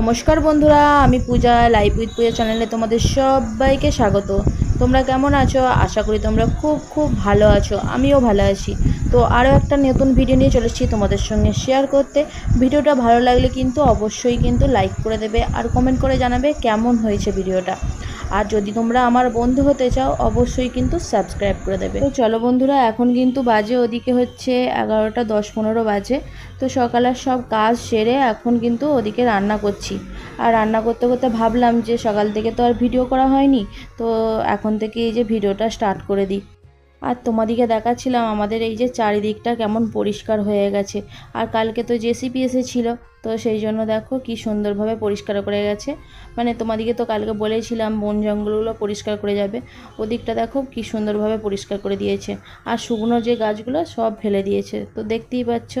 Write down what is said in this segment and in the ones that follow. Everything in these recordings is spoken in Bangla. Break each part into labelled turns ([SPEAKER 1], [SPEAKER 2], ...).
[SPEAKER 1] নমস্কার বন্ধুরা, আমি পূজা লাইভ উইথ পূজা চ্যানেলে তোমাদের সবাইকে স্বাগত। তোমরা কেমন আছো? আশা করি তোমরা খুব খুব ভালো আছো। আমিও ভালো আছি। তো আরও একটা নতুন ভিডিও নিয়ে চলে এসেছি তোমাদের সঙ্গে শেয়ার করতে। ভিডিওটা ভালো লাগলে কিন্তু অবশ্যই কিন্তু লাইক করে দেবে আর কমেন্ট করে জানাবে কেমন হয়েছে ভিডিওটা আর যদি তোমরা আমার বন্ধু হতে চাও, অবশ্যই কিন্তু সাবস্ক্রাইব করে দেবে। তো চলো বন্ধুরা, এখন কিন্তু বাজে, ওদিকে হচ্ছে এগারোটা দশ পনেরো বাজে। তো সকালের সব কাজ সেরে এখন কিন্তু ওদিকে রান্না করছি। আর রান্না করতে করতে ভাবলাম যে সকাল থেকে তো আর ভিডিও করা হয়নি, তো এখন থেকে এই যে ভিডিওটা স্টার্ট করে দিই। আর তোমাদিকে দেখাচ্ছিলাম আমাদের এই যে চারিদিকটা কেমন পরিষ্কার হয়ে গেছে। আর কালকে তো জেসিপি এসেছিল, তো সেই জন্য দেখো কি সুন্দরভাবে পরিষ্কার করে গেছে। মানে তোমাদিকে তো কালকে বলেছিলাম বন জঙ্গলগুলো পরিষ্কার করে যাবে, ওদিকটা দেখো কি সুন্দরভাবে পরিষ্কার করে দিয়েছে। আর শুকনো যে গাছগুলো সব ফেলে দিয়েছে, তো দেখতেই পাচ্ছ?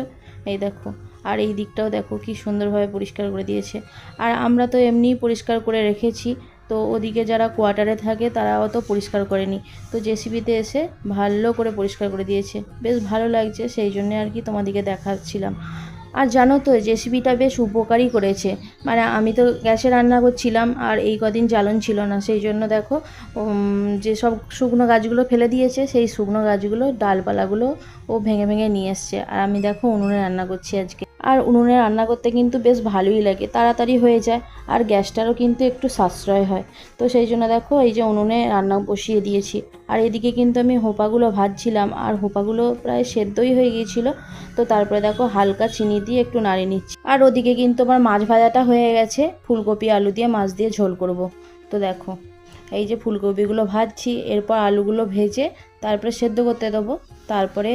[SPEAKER 1] এই দেখো, আর এই দিকটাও দেখো কি সুন্দরভাবে পরিষ্কার করে দিয়েছে। আর আমরা তো এমনিই পরিষ্কার করে রেখেছি তো ওদিকে যারা কোয়ার্টারে থাকে তারা অত পরিষ্কার করেনি। তো জেসিবিতে এসে ভালো করে পরিষ্কার করে দিয়েছে। বেশ ভালো লাগছে সেই জন্যে আর কি তোমাদিকে দেখাচ্ছিলাম। আর জানো তো জেসিবিটা বেশ উপকারই করেছে। মানে আমি তো গ্যাসে রান্না করছিলাম আর এই কদিন জ্বালন ছিল না। সেই জন্য দেখো উম, যে সব শুকনো গাছগুলো ফেলে দিয়েছে সেই শুকনো গাছগুলো ডালপালাগুলো ও ভেঙে ভেঙে নিয়ে এসছে। আর আমি দেখো উনুনে রান্না করছি আজকে। আর উনুনে রান্না করতে কিন্তু বেশ ভালোই লাগে, তাড়াতাড়ি হয়ে যায় আর গ্যাসটারও কিন্তু একটু সাশ্রয় হয়। তো সেই জন্য দেখো এই যে উনুনে রান্না বসিয়ে দিয়েছি। আর এদিকে কিন্তু আমি হোপাগুলো ভাজছিলাম আর হোপাগুলো প্রায় সেদ্ধই হয়ে গিয়েছিল। তো তারপরে দেখো হালকা চিনি দিয়ে একটু নাড়িয়ে নিচ্ছি। আর ওদিকে কিন্তু আমার মাছ ভাজাটা হয়ে গেছে, ফুলকপি, আলু দিয়ে মাছ দিয়ে ঝোল করব। তো দেখো এই যে ফুলকপিগুলো ভাজছি, এরপর আলুগুলো ভেজে তারপরে সেদ্ধ করতে দেবো। তারপরে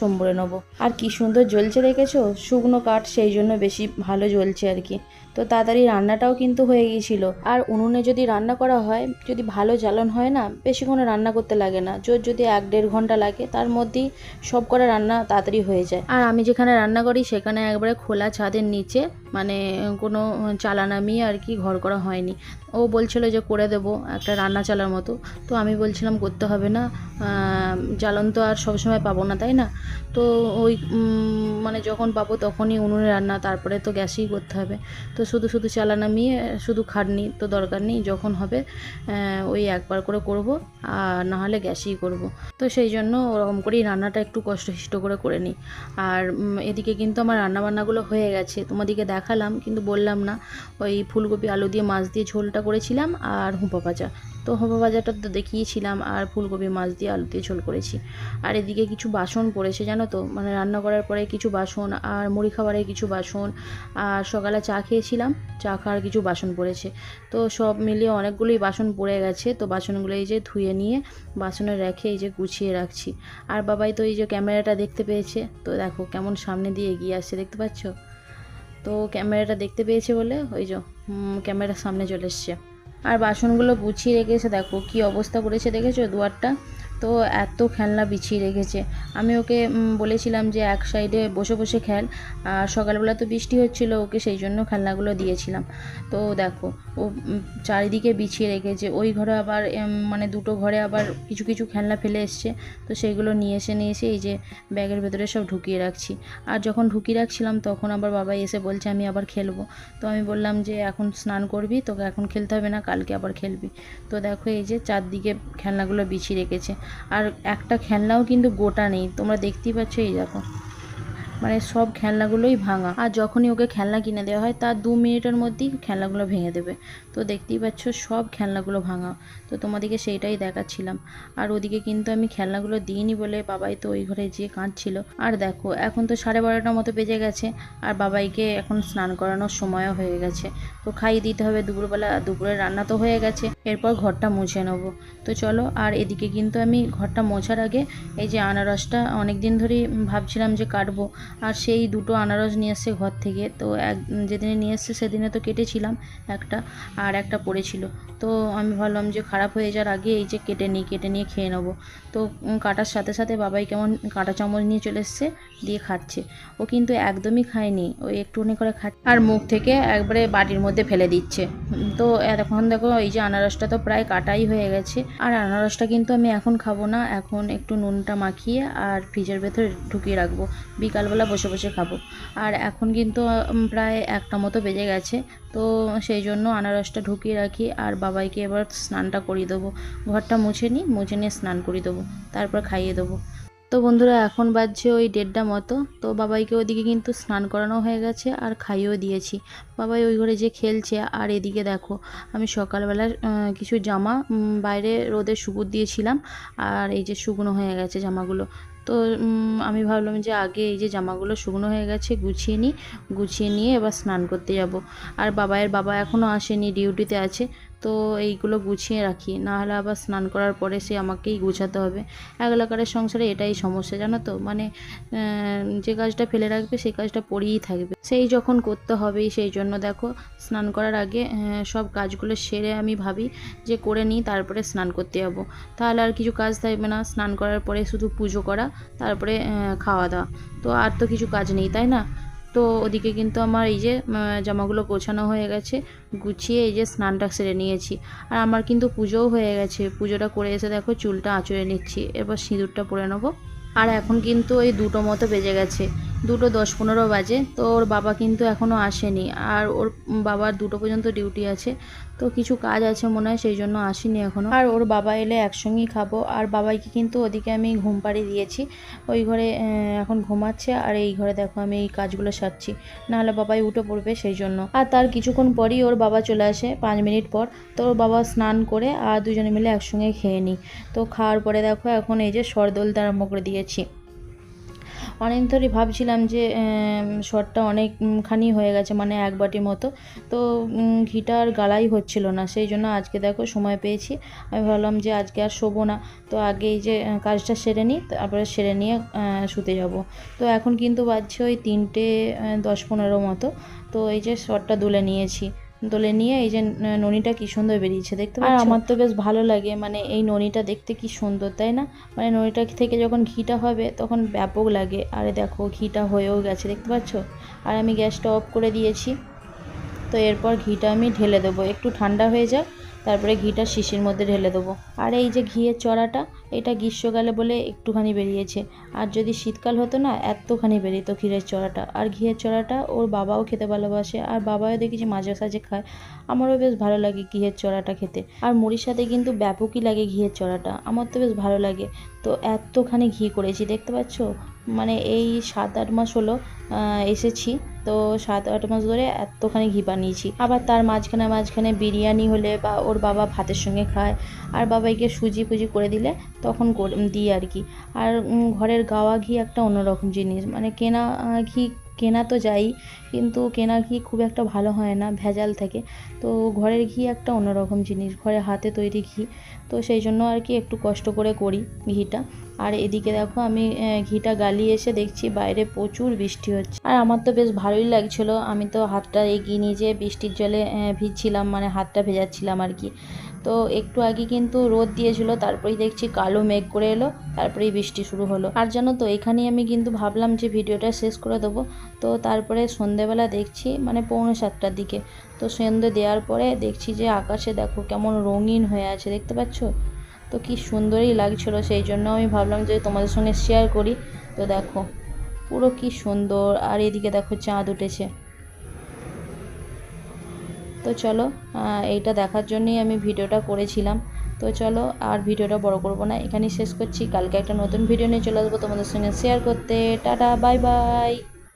[SPEAKER 1] সম্বরে নেব। আর কি সুন্দর জ্বলছে দেখেছ? শুকনো কাঠ, সেই জন্য বেশি ভালো জ্বলছে আর কি। তো তাড়াতাড়ি রান্নাটাও কিন্তু হয়ে গিয়েছিল। আর উনুনে যদি রান্না করা হয়, যদি ভালো জ্বালন হয় না বেশিক্ষণ রান্না করতে লাগে না। জোর যদি এক দেড় ঘণ্টা লাগে, তার মধ্যেই সব করা রান্না তাড়াতাড়ি হয়ে যায়। আর আমি যেখানে রান্না করি, সেখানে একবারে খোলা ছাদের নিচে মানে কোনো চালা নামিয়ে আর কি ঘর করা হয়নি। ও বলছিল যে, করে দেবো একটা রান্না চালার মতো। তো আমি বলছিলাম, করতে হবে না জ্বালন তো আর সবসময় পাবো না, তাই না? তো ওই মানে যখন পাবো তখনই উনুনে রান্না, তারপরে তো গ্যাসেই করতে হবে। তো শুধু শুধু চালা নামিয়ে, শুধু খাটনি তো দরকার নেই, যখন হবে ওই একবার করে করব, আর না হলে গ্যাসেই করব। তো সেই জন্য ওরকম করেই রান্নাটা একটু কষ্টসিষ্ট করে করে নিই। আর এদিকে কিন্তু আমার রান্নাবান্নাগুলো হয়ে গেছে তোমাদিকে দেখালাম, কিন্তু বললাম না, ওই ফুলকপি, আলু দিয়ে, মাছ দিয়ে ঝোলটা করেছিলাম, আর হুঁপা ভাজা। তো হুঁপা ভাজাটা তো দেখিয়েছিলাম আর ফুলকপি, মাছ দিয়ে আলু দিয়ে ঝোল করেছি। আর এদিকে কিছু বাসন পড়েছে, জানো তো? মানে রান্না করার পরে কিছু বাসন আর মুড়ি খাবারের কিছু বাসন আর সকালে চা খেয়েছিলাম, চা খাওয়ার কিছু বাসন পড়েছে। তো সব মিলিয়ে অনেকগুলোই বাসন পড়ে গেছে, তো বাসনগুলো এই যে ধুয়ে নিয়ে বাসনে রেখে এই যে গুছিয়ে রাখছি। আর বাবাই তো এই যে ক্যামেরাটা দেখতে পেয়েছে, তো দেখো কেমন সামনে দিয়ে এগিয়ে আসছে, দেখতে পাচ্ছ? তো ক্যামেরাটা দেখতে পেয়েছে বলে ওই যে ক্যামেরার সামনে চলে এসছে। আর বাসনগুলো গুছিয়ে রেখেছে দেখো কি অবস্থা করেছে দেখেছ দুয়ারটা? তো এত খেলনা বিছিয়ে রেখেছে। আমি ওকে বলেছিলাম যে এক সাইডে বসে বসে খেল। আর সকালবেলা তো বৃষ্টি হচ্ছিল, ওকে সেই জন্য খেলনাগুলো দিয়েছিলাম। তো দেখো, ও চারিদিকে বিছিয়ে রেখেছে। ওই ঘরে আবার মানে দুটো ঘরে আবার কিছু কিছু খেলনা ফেলে এসছে। তো সেইগুলো নিয়ে এসে নিয়ে এসে এই যে ব্যাগের ভেতরে সব ঢুকিয়ে রাখছি। আর যখন ঢুকিয়ে রাখছিলাম, তখন আবার বাবা এসে বলছে, আমি আবার খেলব। তো আমি বললাম যে, এখন স্নান করবি, তোকে এখন খেলতে হবে না, কালকে আবার খেলবি। তো দেখো এই যে চারদিকে খেলনাগুলো বিছিয়ে রেখেছে। আর একটা খেলনাও কিন্তু গোটা নেই। তোমরা দেখতেই পাচ্ছ এই দেখো। মানে সব খেলনাগুলোই ভাঙা। আর যখনই ওকে খেলনা কিনে দেওয়া হয়, তার দু মিনিটের মধ্যেই খেলনাগুলো ভেঙে দেবে। তো দেখতেই পাচ্ছ, সব খেলনাগুলো ভাঙা। তো তোমাদেরকে সেইটাই দেখাচ্ছিলাম। আর ওদিকে কিন্তু আমি খেলনাগুলো দিইনি বলে বাবাই তো ওই ঘরে যেয়ে কাঁদছিল। আর দেখো, এখন তো সাড়ে বারোটার মতো বেজে গেছে। আর বাবাইকে এখন স্নান করানোর সময়ও হয়ে গেছে। তো খাইয়ে দিতে হবে দুপুরবেলা। দুপুরে রান্না তো হয়ে গেছে। এরপর ঘরটা মুছে নেব। তো চলো, আর এদিকে কিন্তু আমি ঘরটা মোছার আগে এই যে আনারসটা অনেক দিন ধরেই ভাবছিলাম যে কাটবো। আর সেই দুটো আনারস নিয়ে এসছে ঘর থেকে। তো এক, যেদিনে নিয়ে এসছে সেদিনে তো কেটেছিলাম একটা আর একটা পড়েছিল। তো আমি ভাবলাম যে খারাপ হয়ে যাওয়ার আগে এই যে কেটে নিই, কেটে নিয়ে খেয়ে নেব। তো কাটার সাথে সাথে বাবাই কেমন কাঁটা চামচ নিয়ে চলে এসছে, দিয়ে খাচ্ছে। ও কিন্তু একদমই খায়নি ওই একটুখানি করে খাচ্ছে। আর মুখ থেকে একবারে বাটির মধ্যে ফেলে দিচ্ছে। তো এখন দেখো এই যে আনারসটা তো প্রায় কাটাই হয়ে গেছে। আর আনারসটা কিন্তু আমি এখন খাব না, এখন একটু নুনটা মাখিয়ে আর ফ্রিজের ভেতরে ঢুকিয়ে রাখব। বিকালবেলা বসে বসে খাব। আর এখন কিন্তু প্রায় একটা মতো বেজে গেছে। তো সেই জন্য আনারসটা ঢুকিয়ে রাখি আর বাবাইকে এবার স্নানটা করিয়ে দেবো। ঘরটা মুছে নিই, মুছে নিয়ে স্নান করিয়ে দেবো, তারপর খাইয়ে দেবো। তো বন্ধুরা, এখন বাজছে ওই দেড়টা মতো। তো বাবাইকে ওদিকে কিন্তু স্নান করানো হয়ে গেছে আর খাইয়েও দিয়েছি। বাবাই ওই ঘরে যে খেলছে আর এদিকে দেখো, আমি সকালবেলা কিছু জামা বাইরে রোদে শুকুর দিয়েছিলাম। আর এই যে শুকনো হয়ে গেছে জামাগুলো। তো আমি ভাবলাম যে আগে এই যে জামাগুলো শুকনো হয়ে গেছে গুছিয়ে নিই, গুছিয়ে নিয়ে এবার স্নান করতে যাব। আর বাবায়ের বাবা এখনও আসেনি ডিউটিতে আছে। তো এইগুলো গুছিয়ে রাখি। না হলে আবার স্নান করার পরে সে আমাকেই গুছাতে হবে। একলাকারের সংসারে এটাই সমস্যা, জানো তো? মানে যে কাজটা ফেলে রাখবে সেই কাজটা পড়েই থাকবে। সেই যখন করতে হবেই, সেই জন্য দেখো, স্নান করার আগে সব কাজগুলো সেরে আমি ভাবি যে করে নিই, তারপরে স্নান করতে যাব। তাহলে আর কিছু কাজ থাকবে না। স্নান করার পরে শুধু পুজো করা, তারপরে খাওয়া দাওয়া। তো আর তো কিছু কাজ নেই, তাই না? তো ওদিকে কিন্তু আমার এই যে জামাগুলো গোছানো হয়ে গেছে, গুছিয়ে এই যে স্নানটা সেরে নিয়েছি। আর আমার কিন্তু পুজোও হয়ে গেছে। পুজোটা করে এসে দেখো চুলটা আঁচড়ে নিচ্ছি। এরপর সিঁদুরটা পরে নেব। আর এখন কিন্তু ওই দুটো মতো বেজে গেছে। দুটো দশ পনেরো বাজে। তো ওর বাবা কিন্তু এখনও আসেনি। আর ওর বাবার দুটো পর্যন্ত ডিউটি আছে। তো কিছু কাজ আছে মনে হয়, সেই জন্য আসেনি এখনও আর ওর বাবা এলে একসঙ্গেই খাব। আর বাবাইকে কিন্তু ওদিকে আমি ঘুম পাড়িয়ে দিয়েছি। ওই ঘরে এখন ঘুমাচ্ছে। আর এই ঘরে দেখো আমি এই কাজগুলো সারছি। নাহলে বাবাই উঠে পড়বে সেই জন্য। আর তার কিছুক্ষণ পরই ওর বাবা চলে আসে পাঁচ মিনিট পর। তো ওর বাবা স্নান করে আর দুজনে মিলে একসঙ্গে খেয়ে নিই। তো খাওয়ার পরে দেখো এখন এই যে সরদোলতে আরম্ভ করে দিয়েছি। অনেক ধরে ভাবছিলাম যে শরটা অনেকখানি হয়ে গেছে মানে এক বাটি মতো। তো ঘিটা আর গালাই হচ্ছিল না, সেই জন্য আজকে দেখো সময় পেয়েছি। আমি ভাবলাম যে আজকে আর শোবো না। তো আগে এই যে কাজটা সেরে নিই, তারপরে সেরে নিয়ে শুতে যাব। তো এখন কিন্তু বাজছে ওই তিনটে দশ পনেরো মতো। তো এই যে শরটা দুলে নিয়েছি। দোলে নিয়ে এই যে ননিটা কি সুন্দর বেরিয়েছে দেখতে আর আমার তো বেশ ভালো লাগে মানে এই ননিটা দেখতে কি সুন্দর তাই না? মানে ননিটা থেকে যখন ঘিটা হবে তখন ব্যাপক লাগে। আরে দেখো ঘিটা হয়েও গেছে দেখতে পাচ্ছ? আর আমি গ্যাসটা অফ করে দিয়েছি। তো এরপর ঘিটা আমি ঢেলে দেবো। একটু ঠান্ডা হয়ে যাক তারপরে ঘিটা শিশির মধ্যে ঢেলে দেবো। আর এই যে ঘিয়ের চড়াটা, এটা গ্রীষ্মকালে বলে একটুখানি বেরিয়েছে। আর যদি শীতকাল হতো না, এতখানি বেরিয়েতো ঘিয়ের চড়াটা। আর ঘিয়ের চড়াটা ওর বাবাও খেতে ভালোবাসে, আর বাবাও দেখেছি মাঝে সাঝে খায়। আমারও বেশ ভালো লাগে ঘিয়ের চড়াটা খেতে। আর মুড়ির সাথে কিন্তু ব্যাপকই লাগে ঘিয়ের চড়াটা। আমার তো বেশ ভালো লাগে। তো এতখানি ঘি করেছি, দেখতে পাচ্ছ? মানে এই সাত আট মাস হলো এসেছি। তো সাত আট মাস ধরে এতখানি ঘি বানিয়েছি। আবার তার মাঝখানে মাঝখানে বিরিয়ানি হলে বা ওর বাবা ভাতের সঙ্গে খায়, আর বাবাইকে সুজি ফুজি করে দিলে তখন দিই আর কি। আর ঘরের গাওয়া ঘি একটা অন্যরকম জিনিস মানে কেনা ঘি কেনা তো যাই, কিন্তু কেনা ঘি খুব একটা ভালো হয় না ভেজাল থাকে। তো ঘরের ঘি একটা অন্যরকম জিনিস, ঘরে হাতে তৈরি ঘি। তো সেই জন্য আর কি একটু কষ্ট করে করি ঘিটা। আর এদিকে দেখো আমি ঘিটা গালিয়ে এসে দেখছি বাইরে প্রচুর বৃষ্টি হচ্ছে। আর আমার তো বেশ ভালোই লাগছিল, আমি তো হাতটা এগিয়ে নিয়ে যেয়ে বৃষ্টির জলে ভিজছিলাম মানে হাতটা ভেজাচ্ছিলাম আর কি। তো একটু আগে কিন্তু রোদ দিয়েছিল, তারপরেই দেখছি কালো মেঘ করে এলো, তারপরেই বৃষ্টি শুরু হলো। আর জানো তো, এখানেই আমি কিন্তু ভাবলাম যে ভিডিওটা শেষ করে দেবো। তো তারপরে সন্ধেবেলা দেখছি মানে পৌনে সাতটার দিকে। তো সন্ধে দেওয়ার পরে দেখছি যে আকাশে দেখো কেমন রঙিন হয়ে আছে, দেখতে পাচ্ছ? তো কি সুন্দরই লাগছিল, সেই জন্য আমি ভাবলাম যে তোমাদের সঙ্গে শেয়ার করি। তো দেখো, পুরো কি সুন্দর, আর এদিকে দেখো চাঁদ উঠেছে। তো চলো এইটা দেখার জন্যই আমি ভিডিওটা করেছিলাম। তো চলো, আর ভিডিওটা বড় করব না, এখানেই শেষ করছি। কালকে একটা নতুন ভিডিও নিয়ে চলে আসব তোমাদের সঙ্গে শেয়ার করতে। Tata bye bye